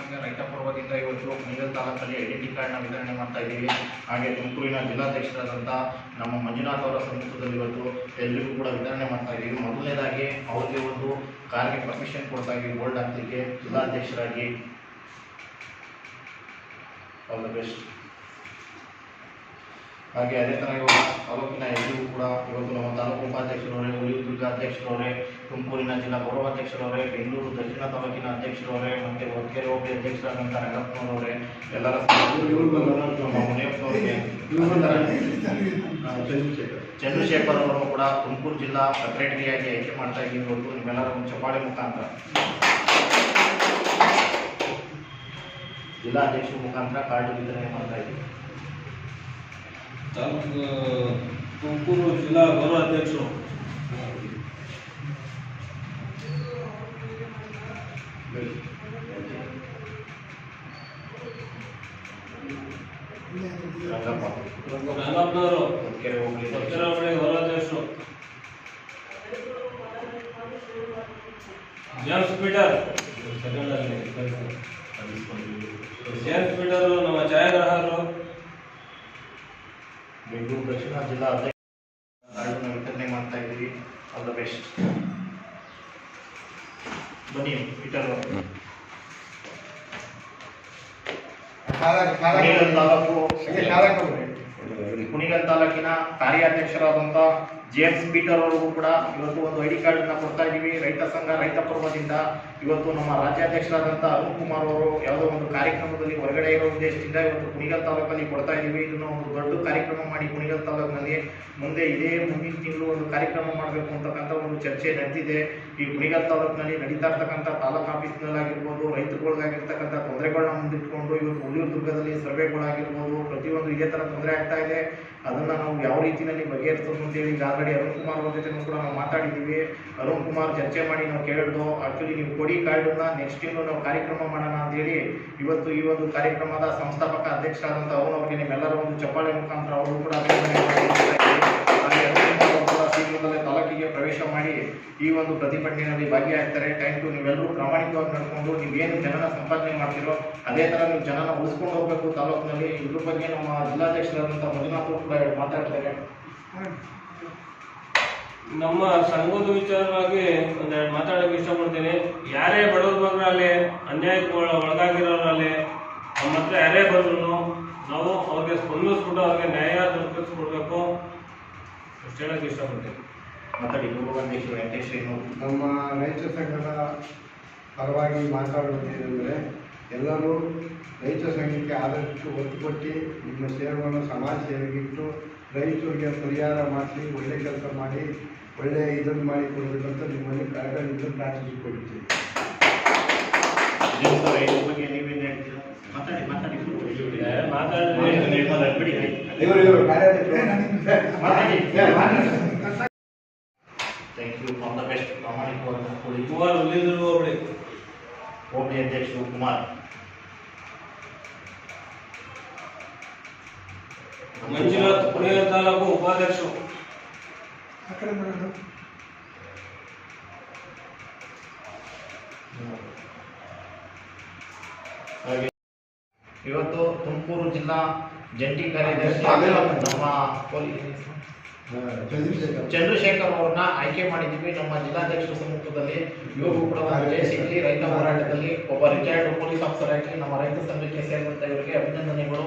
ಸಂಘ ರೈತ ಪೂರ್ವದಿಂದ ಇವತ್ತು ಕುಣಿಗಲ್ ತಾಲೂಕಲ್ಲಿ ಐಡೆಂಟಿ ಕಾರ್ಡ್ನ ವಿತರಣೆ ಮಾಡ್ತಾ ಇದ್ದೀವಿ. ಹಾಗೆ ತುಮಕೂರಿನ ಜಿಲ್ಲಾಧ್ಯಕ್ಷರಾದಂಥ ನಮ್ಮ ಮಂಜುನಾಥ್ ಅವರ ಸಮ್ಮುಖದಲ್ಲಿ ಇವತ್ತು ಎಲ್ರಿಗೂ ಕೂಡ ವಿತರಣೆ ಮಾಡ್ತಾ ಇದ್ದೀವಿ. ಮೊದಲನೇದಾಗಿ ಅವ್ರಿಗೆ ಒಂದು ಕಾರ್ಗೆ ಪರ್ಮಿಷನ್ ಕೊಡ್ತಾ ಇದ್ದೀವಿ. ಬೋಲ್ಡ್ ಹಾಕ್ಲಿಕ್ಕೆ ಜಿಲ್ಲಾಧ್ಯಕ್ಷರಾಗಿ. ಆಲ್ ದ ಬೆಸ್ಟ್ ಹಾಗೆ ಅದೇ ಥರ ಇವಾಗ ತಾಲೂಕಿನ ಎಲ್ಲರಿಗೂ ಕೂಡ ಇವತ್ತು ನಮ್ಮ ತಾಲೂಕು ಉಪಾಧ್ಯಕ್ಷರವರೇ ಅಧ್ಯಕ್ಷರವರೇ ತುಮಕೂರಿನ ಜಿಲ್ಲಾ ಗೌರವಾಧ್ಯಕ್ಷರವರೇ ಬೆಂಗಳೂರು ದಕ್ಷಿಣ ತಾಲೂಕಿನ ಅಧ್ಯಕ್ಷರವರೇ ಮತ್ತು ಹೊರಕೆರೆ ಹೋಗಿ ಅಧ್ಯಕ್ಷರಾದಂಥ ರಂಗಪ್ಪನವರೇ ಎಲ್ಲರ ಮುನಿಯಪ್ಪನವರಿಗೆ ಚಂದ್ರಶೇಖರ್. ಅವರನ್ನು ಕೂಡ ತುಮಕೂರು ಜಿಲ್ಲಾ ಸೆಕ್ರೆಟರಿಯಾಗಿ ಆಯ್ಕೆ ಮಾಡ್ತಾ ಇದ್ದೀವಿ ಇವತ್ತು ನಿಮ್ಮೆಲ್ಲರ ಒಂದು ಚಪ್ಪಾಳೆ ಮುಖಾಂತರ. ಜಿಲ್ಲಾಧ್ಯಕ್ಷರ ಮುಖಾಂತರ ಕಾರ್ಡ್ ವಿತರಣೆ ಮಾಡ್ತಾ ಇದ್ದೀವಿ. ತುಮಕೂರು ಜಿಲ್ಲಾ ಗೌರವಾಧ್ಯಕ್ಷರು ರಂಗಪ್ಪ ರಂಗಪ್ಪನವರು ಹೋಬಳಿ ಗೌರವಾಧ್ಯಕ್ಷರು ಜೇಮ್ಸ್ ಪೀಟರ್ ಜೇಮ್ಸ್ ನಮ್ಮ ಛಾಯಾಗ್ರಾಹಕರು ಬೆಂಗಳೂರು ದಕ್ಷಿಣ ಜಿಲ್ಲಾ ಅಧ್ಯಕ್ಷ ಮಾಡ್ತಾ ಇದ್ದೀವಿ ಆಲ್ ಬೆಸ್ಟ್ ಬನ್ನಿ ಪೀಟರ್ ಅವರು. ತಾಲೂಕು ಕುಣಿಗಲ್ ತಾಲೂಕಿನ ಕಾರ್ಯಾಧ್ಯಕ್ಷರಾದಂಥ ಜೇಮ್ಸ್ ಪೀಟರ್ ಅವರಿಗೂ ಕೂಡ ಇವತ್ತು ಒಂದು ಐ ಡಿ ಕಾರ್ಡ್ ಅನ್ನ ಕೊಡ್ತಾ ಇದೀವಿ. ರೈತ ಸಂಘ, ರೈತ ಪರ್ವದಿಂದ ಇವತ್ತು ನಮ್ಮ ರಾಜ್ಯಾಧ್ಯಕ್ಷರಾದಂಥ ಅರುಣ್ ಕುಮಾರ್ ಅವರು ಯಾವುದೋ ಒಂದು ಕಾರ್ಯಕ್ರಮದಲ್ಲಿ ಹೊರಗಡೆ ಇರೋ ಉದ್ದೇಶದಿಂದ ಇವತ್ತು ಕುಣಿಗಲ್ ತಾಲೂಕಲ್ಲಿ ಕೊಡ್ತಾ ಇದೀವಿ. ಇದನ್ನು ಒಂದು ದೊಡ್ಡ ಕಾರ್ಯಕ್ರಮ ಮಾಡಿ ಕುಣಿಗಲ್ ತಾಲೂಕಿನಲ್ಲಿ ಮುಂದೆ ಇದೇ ಮುಂದಿನ ತಿಂಗಳು ಒಂದು ಕಾರ್ಯಕ್ರಮ ಮಾಡಬೇಕು ಅಂತಕ್ಕಂಥ ಒಂದು ಚರ್ಚೆ ನಡೆದಿದೆ. ಈ ಕುಣಿಗಲ್ ತಾಲೂಕಿನಲ್ಲಿ ನಡೀತಾ ಇರ್ತಕ್ಕಂಥ ತಾಲೂಕು ಆಫೀಸ್ನಲ್ಲಾಗಿರ್ಬೋದು, ರೈತರುಗಳಿಗಾಗಿರ್ತಕ್ಕಂಥ ತೊಂದರೆಗಳನ್ನ ಮುಂದಿಟ್ಕೊಂಡು ಇವತ್ತು ಹುಲಿಯೂರು ದುರ್ಗದಲ್ಲಿ ಸರ್ವೆಗಳಾಗಿರ್ಬೋದು, ಪ್ರತಿಯೊಂದು ಇದೇ ಥರ ತೊಂದರೆ ಆಗ್ತಾ ಇದೆ. ಅದನ್ನು ನಾವು ಯಾವ ರೀತಿಯಲ್ಲಿ ಬಗೆಹರಿಸೋದು ಅಂತೇಳಿ ಈಗ ಆಲ್ರೆಡಿ ಅರುಣ್ ಕುಮಾರ್ ಅವ್ರ ಜೊತೆ ಕೂಡ ನಾವು ಮಾತಾಡಿದ್ದೀವಿ. ಅರುಣ್ ಕುಮಾರ್ ಚರ್ಚೆ ಮಾಡಿ ನಾವು ಕೇಳಿದ್ದು ಆಕ್ಚುಲಿ ನೀವು ಕೊಡಿ ಕಾರ್ಡನ್ನ ನೆಕ್ಸ್ಟ್ ಇನ್ನು ನಾವು ಕಾರ್ಯಕ್ರಮ ಮಾಡೋಣ ಅಂತೇಳಿ ಇವತ್ತು ಈ ಒಂದು ಕಾರ್ಯಕ್ರಮದ ಸಂಸ್ಥಾಪಕ ಅಧ್ಯಕ್ಷರಾದಂಥ ಅರುಣ್ ಅವರಿಗೆ ನಿಮ್ಮೆಲ್ಲರ ಒಂದು ಚಪ್ಪಾಳೆ ಮುಖಾಂತರ ಅವರು ಕೂಡ ಶೀಘ್ರದಲ್ಲೇ ತಾಲೂಕಿಗೆ ಪ್ರವೇಶ ಮಾಡಿ ಈ ಒಂದು ಪ್ರತಿಭಟನೆಯಲ್ಲಿ ಭಾಗಿಯಾಗ್ತಾರೆ. ಟೈಮ್ ಟು ನೀವೆಲ್ಲರೂ ಪ್ರಾಮಾಣಿಕವಾಗಿ ನಡ್ಕೊಂಡು ನೀವೇನು ಜನನ ಸಂಪಾದನೆ ಮಾಡ್ತೀರೋ ಅದೇ ಥರ ನೀವು ಜನನ ಉಳಿಸ್ಕೊಂಡು ಹೋಗಬೇಕು ತಾಲೂಕಿನಲ್ಲಿ. ಇದ್ರ ಬಗ್ಗೆ ನಮ್ಮ ಜಿಲ್ಲಾಧ್ಯಕ್ಷರಾದಂಥ ಮಂಜುನಾಥ್ ಕೂಡ ಮಾತಾಡ್ತಾರೆ. ನಮ್ಮ ಸಂಘದ ವಿಚಾರವಾಗಿ ಒಂದೆರಡು ಮಾತಾಡೋಕೆ ಇಷ್ಟಪಡ್ತೀನಿ. ಯಾರೇ ಬಡವ್ರ ಅಲ್ಲಿ ಅನ್ಯಾಯಕ್ಕೆ ಒಳ- ಒಳಗಾಗಿರೋರಲ್ಲಿ ನಮ್ಮ ಹತ್ರ ಯಾರೇ ಬಂದ್ರು ನಾವು ಅವ್ರಿಗೆ ಸ್ಪಂದಿಸ್ಬಿಟ್ಟು ಅವ್ರಿಗೆ ನ್ಯಾಯ ದೊರಕಿಸ್ಕೊಡ್ಬೇಕು ಅಷ್ಟು ಹೇಳಕ್ಕೆ ಇಷ್ಟಪಡ್ತೀನಿ. ಮಾತಾಡಿ ವೆಂಕಟೇಶ್ ಏನು? ನಮ್ಮ ರೈತ ಸಂಘದ ಪರವಾಗಿ ಮಾತಾಡುವುದೇನೆಂದರೆ ಎಲ್ಲರೂ ರೈತ ಸಂಘಕ್ಕೆ ಆದಷ್ಟು ಒತ್ತು ಕೊಟ್ಟು ನಿಮ್ಮ ಸೇವೆಯನ್ನು ಸಮಾಜ ಸೇವೆಗಿಟ್ಟು ರೈತರಿಗೆ ಪರಿಹಾರ ಮಾಡಿಸಿ ಒಳ್ಳೆ ಕೆಲಸ ಮಾಡಿ ಒಳ್ಳೆಯ ಇದನ್ನು ಮಾಡಿ ಕೊಡಬೇಕಂತ ನಿಮ್ಮಲ್ಲಿ ಕಳಕಳಿಯಿಂದ ಪ್ರಾರ್ಥಿಸಿಕೊಳ್ತೀವಿ ಮಾತಾಡಿ ಮಾತಾಡಿ. ಮಾತಾಡಿ. ಮಾತಾಡಿ. ಹೋಬಳಿ ಅಧ್ಯಕ್ಷ ಕುಮಾರ್ ಮಂಜುನಾಥ್ ಕುಣಿಗಲ್ ತಾಲೂಕು ಉಪಾಧ್ಯಕ್ಷರು. ಹಾಗೆ ಇವತ್ತು ತುಮಕೂರು ಜಿಲ್ಲಾ ಜಂಟಿ ಕಾರ್ಯದರ್ಶಿ ನಮ್ಮ ಪೊಲೀಸ್ ಚಂದ್ರಶೇಖರ್ ಅವರನ್ನ ಆಯ್ಕೆ ಮಾಡಿದ್ದೀವಿ. ನಮ್ಮ ಜಿಲ್ಲಾಧ್ಯಕ್ಷರ ಸಮ್ಮುಖದಲ್ಲಿ ಇವರಿಗೂ ಕೂಡ ಜಯ ಸಿಗಲಿ ರೈತ ಹೋರಾಟದಲ್ಲಿ ಒಬ್ಬ ರಿಟೈರ್ಡ್ ಪೊಲೀಸ್ ಆಫೀಸರ್ ಆಗಿ ನಮ್ಮ ರೈತ ಸಂಘಕ್ಕೆ ಸೇರಿದಂತ ಇವರಿಗೆ ಅಭಿನಂದನೆಗಳು.